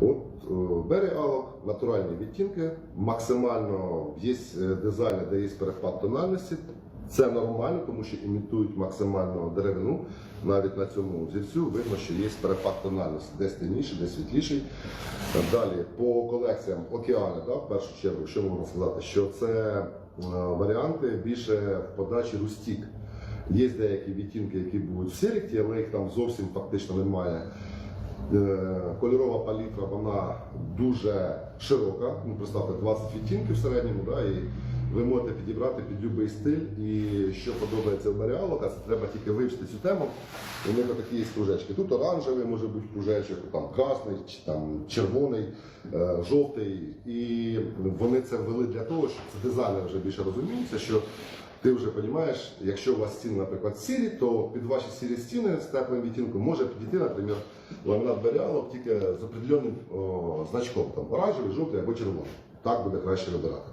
От е, береалок, натуральні відтінки, максимально є е, дизайни, де є перепад тональності. Це нормально, тому що імітують максимально деревину. Навіть на цьому зірцю видно, що є перепад тональності, десь темніший, десь світліший. Далі по колекціям океани, да, в першу чергу, що можна сказати, що це е, варіанти більше в подачі рустік. Є деякі відтінки, які будуть в селекті, але їх там зовсім фактично немає. Е, Кольорова палітра вона дуже широка. Ну, представте, 20 відтінків в середньому, да, і ви можете підібрати під будь-який стиль. І що подобається в Маріалок, а це треба тільки вивчити цю тему. У них такі є кружечки. Тут оранжевий може бути кружечок, там красний, чи там червоний, е, жовтий. І вони це ввели для того, щоб це дизайнери вже більше розуміються, що ти вже розумієш, якщо у вас стіни, наприклад, сірі, то під ваші сірі стіни з теплим відтінком може підійти, наприклад, ламінат баріалок тільки з определеним о, значком, там оранжевий, жовтий або червоний. Так буде краще вибирати.